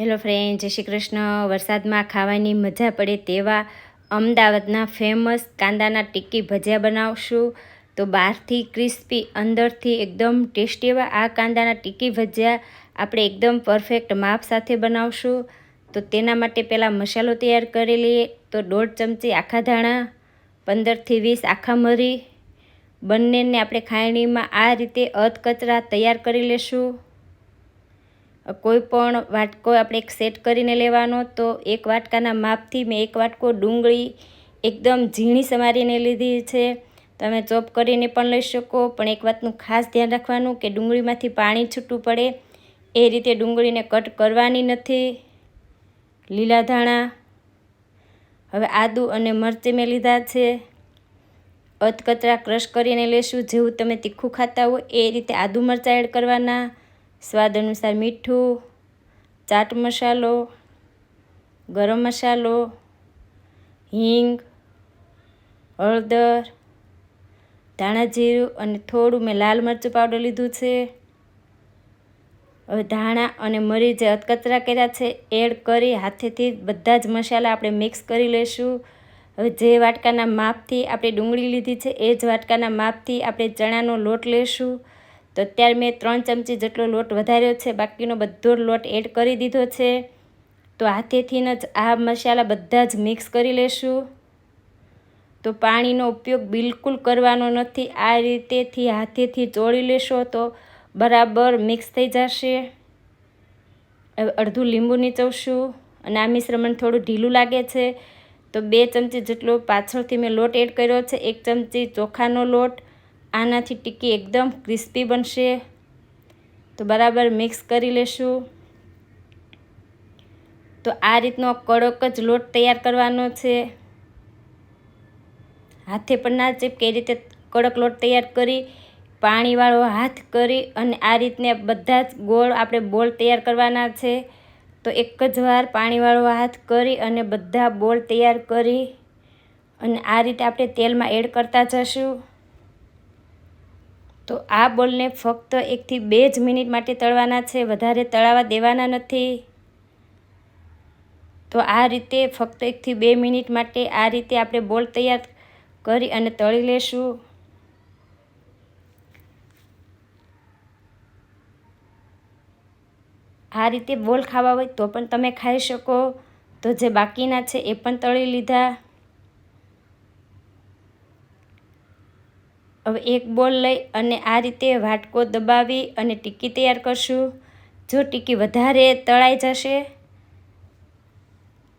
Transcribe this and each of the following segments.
Hello friend જય શ્રી કૃષ્ણ. વરસાદમાં ખાવાની મજા પડે તેવા અમદાવાદના ફેમસ કાંદાના ટિક્કી ભજીયા બનાવશું. તો બહારથી ક્રિસ્પી અંદરથી એકદમ ટેસ્ટી એવા આ કાંદાના ટિક્કી ભજીયા આપણે એકદમ પરફેક્ટ માપ સાથે બનાવશું. તો તેના માટે પહેલાં મસાલો તૈયાર કરી લઈએ. તો દોઢ ચમચી આખા ધાણા, પંદરથી વીસ આખા મરી. બંનેને આપણે ખાયણીમાં આ રીતે અધકચરા તૈયાર કરી લેશું. કોઈ પણ વાટકો આપણે એક સેટ કરીને લેવાનો, તો એક વાટકાના માપથી મેં એક વાટકો ડુંગળી એકદમ ઝીણી સમારીને લીધી છે. તમે ચોપ કરીને પણ લઈ શકો, પણ એક વાતનું ખાસ ધ્યાન રાખવાનું કે ડુંગળીમાંથી પાણી છૂટું પડે. એ રીતે ડુંગળીને કટ કરવાની નથી. લીલા ધાણા, હવે આદુ અને મરચી મેં લીધા છે. અધકચરા ક્રશ કરીને લેશું, જેવું તમે તીખું ખાતા હોય એ રીતે આદુ મરચાં એડ કરવાના. સ્વાદ અનુસાર મીઠું, ચાટ મસાલો, ગરમ મસાલો, હિંગ, હળદર, ધાણા જીરું અને થોડું મેં લાલ મરચું પાવડર લીધું છે. હવે ધાણા અને મરી જે અધકચરા કર્યા છે, એડ કરી હાથેથી બધા જ મસાલા આપણે મિક્સ કરી લઈશું. હવે જે વાટકાના માપથી આપણે ડુંગળી લીધી છે, એ જ વાટકાના માપથી આપણે ચણાનો લોટ લેશું તો અત્યારે મેં ત્રણ ચમચી જેટલો લોટ વધાર્યો છે, બાકીનો બધો લોટ એડ કરી દીધો છે. તો હાથેથી જ આ મસાલા બધા જ મિક્સ કરી લેશું. તો પાણીનો ઉપયોગ બિલકુલ કરવાનો નથી, આ રીતેથી હાથેથી ચોળી લેશો તો બરાબર મિક્સ થઈ જશે. અડધું લીંબુ નીચવશું અને આ મિશ્રણ થોડું ઢીલું લાગે છે. તો બે ચમચી જેટલો પાછળથી મેં લોટ એડ કર્યો છે, એક ચમચી ચોખાનો લોટ આનાથી ટિક્કી એકદમ ક્રિસ્પી બનશે. તો બરાબર મિક્સ કરી લેશું. તો આ રીતનો કડક જ લોટ તૈયાર કરવાનો છે. હાથે પણ ના ચીપકે એ રીતે કડક લોટ તૈયાર કરી, પાણીવાળો હાથ કરી અને આ રીતને બધા જ ગોળ આપણે બોલ તૈયાર કરવાના છે. તો એક જ વાર પાણીવાળો હાથ કરી અને બધા બોલ તૈયાર કરી અને આ રીતે આપણે તેલમાં એડ કરતા જશું. તો આ બોલને ફક્ત એકથી બે જ મિનિટ માટે તળવાના છે, વધારે તળાવા દેવાના નથી. તો આ રીતે ફક્ત એકથી બે મિનિટ માટે આ રીતે આપણે બોલ તૈયાર કરી અને તળી લેશું. આ રીતે બોલ ખાવા હોય તો પણ તમે ખાઈ શકો. તો જે બાકીના છે એ પણ તળી લીધા. હવે એક બોલ લઈ અને આ રીતે વાટકો દબાવી અને ટીકી તૈયાર કરશું. જો ટીકી વધારે તળાઈ જશે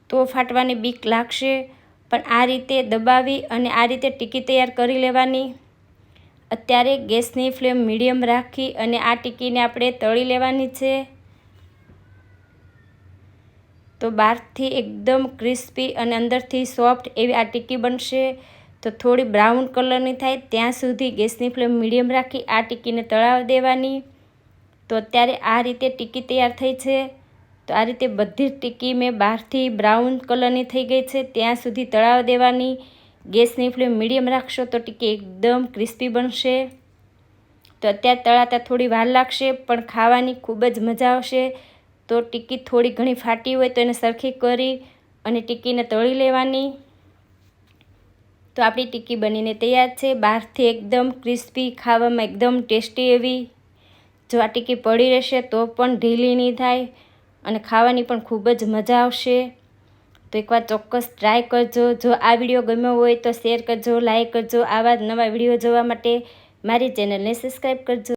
તો ફાટવાની બીક લાગશે, પણ આ રીતે દબાવી અને આ રીતે ટીકી તૈયાર કરી લેવાની. અત્યારે ગેસની ફ્લેમ મીડિયમ રાખી અને આ ટીકીને આપણે તળી લેવાની છે. તો બહારથી એકદમ ક્રિસ્પી અને અંદરથી સોફ્ટ એવી આ ટીકી બનશે. તો થોડી બ્રાઉન કલરની થાય ત્યાં સુધી ગેસની ફ્લેમ મીડિયમ રાખી આ ટીકીને તળાવ દેવાની. તો અત્યારે આ રીતે ટીકી તૈયાર થઈ છે. તો આ રીતે બધી ટીકી મેં બહારથી બ્રાઉન કલરની થઈ ગઈ છે. ત્યાં સુધી તળાવ દેવાની. ગેસની ફ્લેમ મીડિયમ રાખશો તો ટીકી એકદમ ક્રિસ્પી બનશે. તો અત્યારે તળાતા થોડી વાર લાગશે, પણ ખાવાની ખૂબ જ મજા આવશે. તો ટીકી થોડી ઘણી ફાટી હોય તો એને સરખી કરી અને ટીકીને તળી લેવાની. તો આપણી ટિક્કી બનીને તૈયાર છે. બહારથી એકદમ ક્રિસ્પી, ખાવામાં એકદમ ટેસ્ટી એવી જો આ ટિક્કી પડી રહેશે તો પણ ઢીલી નહીં થાય અને ખાવાની પણ ખૂબ જ મજા આવશે. તો એકવાર ચોક્કસ ટ્રાય કરજો. જો આ વીડિયો ગમ્યો હોય તો શેર કરજો, લાઈક કરજો. આવા જ નવા વીડિયો જોવા માટે મારી ચેનલને સબસ્ક્રાઈબ કરજો.